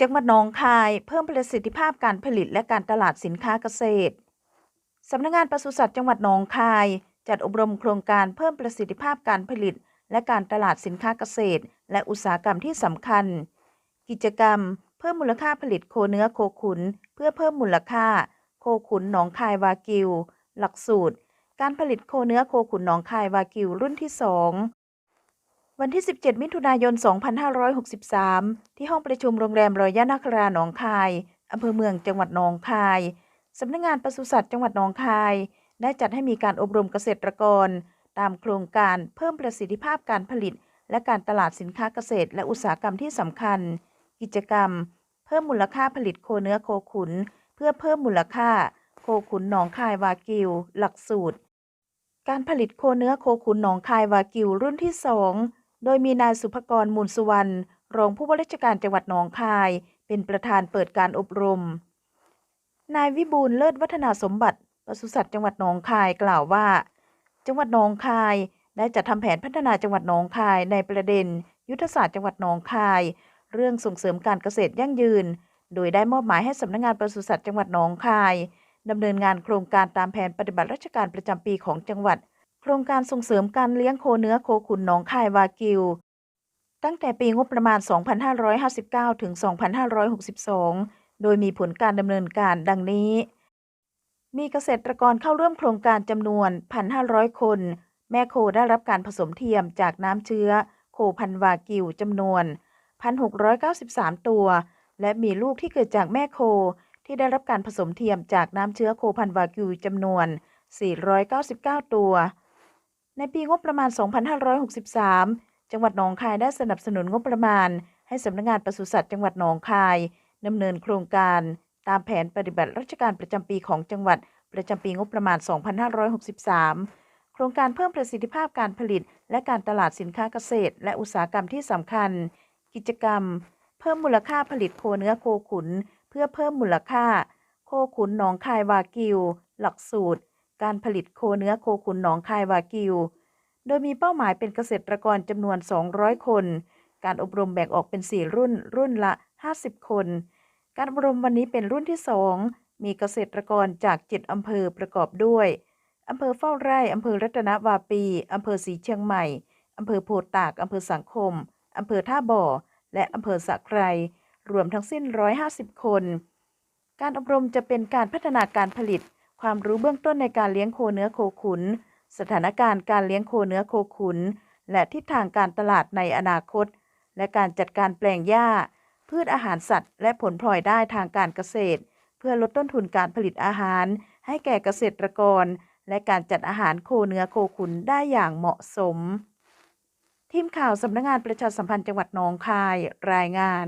จังหวัดหนองคายเพิ่มประสิทธิภาพการผลิตและการตลาดสินค้าเกษตร สำนักงานปศุสัตว์จังหวัดหนองคาย จัดอบรมโครงการเพิ่มประสิทธิภาพการผลิต และการตลาดสินค้าเกษตร และอุตสาหกรรมที่สำคัญ กิจกรรม เพิ่มมูลค่าผลิตโคเนื้อโคขุน เพื่อเพิ่มมูลค่า โคขุนหนองคายวากิว หลักสูตร การผลิตโคเนื้อโคขุนหนองคายวากิวรุ่นที่2 วันที่ 17 มิถุนายน 2563 ที่ห้องประชุมโรงแรมรอยย่านาคราหนองคาย อำเภอเมืองจังหวัดหนองคาย สำนักงานปศุสัตว์จังหวัดหนองคาย ได้จัดให้มีการอบรมเกษตรกร ตามโครงการเพิ่มประสิทธิภาพการผลิต และการตลาดสินค้าเกษตร และอุตสาหกรรมที่สำคัญ กิจกรรม เพิ่มมูลค่าผลิตโคเนื้อโคขุน เพื่อเพิ่มมูลค่า โคขุนหนองคายวากิว หลักสูตร การผลิตโคเนื้อโคขุนหนองคายวากิวรุ่นที่2 โดยมีนายสุภกรมูลสุวรรณรองผู้ว่าราชการจังหวัดหนองคาย เป็นประธานเปิดการอบรม นายวิบูลเลิศวัฒนาสมบัติปศุสัตว์จังหวัดหนองคายกล่าวว่า จังหวัดหนองคายได้จัดทำแผนพัฒนาจังหวัดหนองคายในประเด็น ยุทธศาสตร์จังหวัดหนองคาย เรื่องส่งเสริมการเกษตรยั่งยืน โดยได้มอบหมายให้สำนักงานปศุสัตว์จังหวัดหนองคายดำเนินงานโครงการตามแผนปฏิบัติราชการประจำปีของจังหวัด โครงการส่งเสริมการเลี้ยงโคเนื้อโคขุนหนองคายวากิว ตั้งแต่ปีงบประมาณ 2559 ถึง 2562 โดยมีผลการดำเนินการดังนี้ มีเกษตรกรเข้าร่วมโครงการจำนวน 1,500 คน แม่โคได้รับการผสมเทียมจากน้ำเชื้อ โคพันวากิวจำนวน 1,693 ตัว และมีลูกที่เกิดจากแม่โคที่ได้รับการผสมเทียมจากน้ำเชื้อโคพันวากิวจำนวน 499 ตัว ในปีงบประมาณ 2563 จังหวัดหนองคายได้สนับสนุนงบประมาณ ให้สำนักงานปศุสัตว์จังหวัดหนองคายดำเนินโครงการตามแผนปฏิบัติราชการประจำปีของจังหวัดประจำปีงบประมาณ 2563 โครงการเพิ่มประสิทธิภาพการผลิต และการตลาดสินค้าเกษตร และอุตสาหกรรมที่สำคัญ กิจกรรม เพิ่มมูลค่าผลิตโคเนื้อโคขุน เพื่อเพิ่มมูลค่า โคขุนหนองคายวากิว หลักสูตร การผลิตโคเนื้อโคขุนหนองคายวากิว โดยมีเป้าหมายเป็นเกษตรกรจำนวน 200 คน การอบรมแบ่งออกเป็น 4 รุ่น รุ่นละ 50 คน การอบรมวันนี้เป็นรุ่นที่ 2 มีเกษตรกรจาก 7 อำเภอประกอบด้วย อำเภอเฝ้าไร่ อำเภอรัตนวาปี อำเภอศรีเชียงใหม่ อำเภอโพตาก อำเภอสังคม อำเภอท่าบ่อ และอำเภอสะไครรวมทั้งสิ้น 150 คน การอบรมจะเป็นการพัฒนาการผลิต ความรู้เบื้องต้นในการเลี้ยงโคเนื้อโคขุน สถานการณ์การเลี้ยงโคเนื้อโคขุน และทิศทางการตลาดในอนาคต และการจัดการแปลงหญ้า พืชอาหารสัตว์ และผลพลอยได้ทางการเกษตร เพื่อลดต้นทุนการผลิตอาหาร ให้แก่เกษตรกร และการจัดอาหารโคเนื้อโคขุนได้อย่างเหมาะสม ทีมข่าวสำนักงานประชาสัมพันธ์จังหวัดหนองคายรายงาน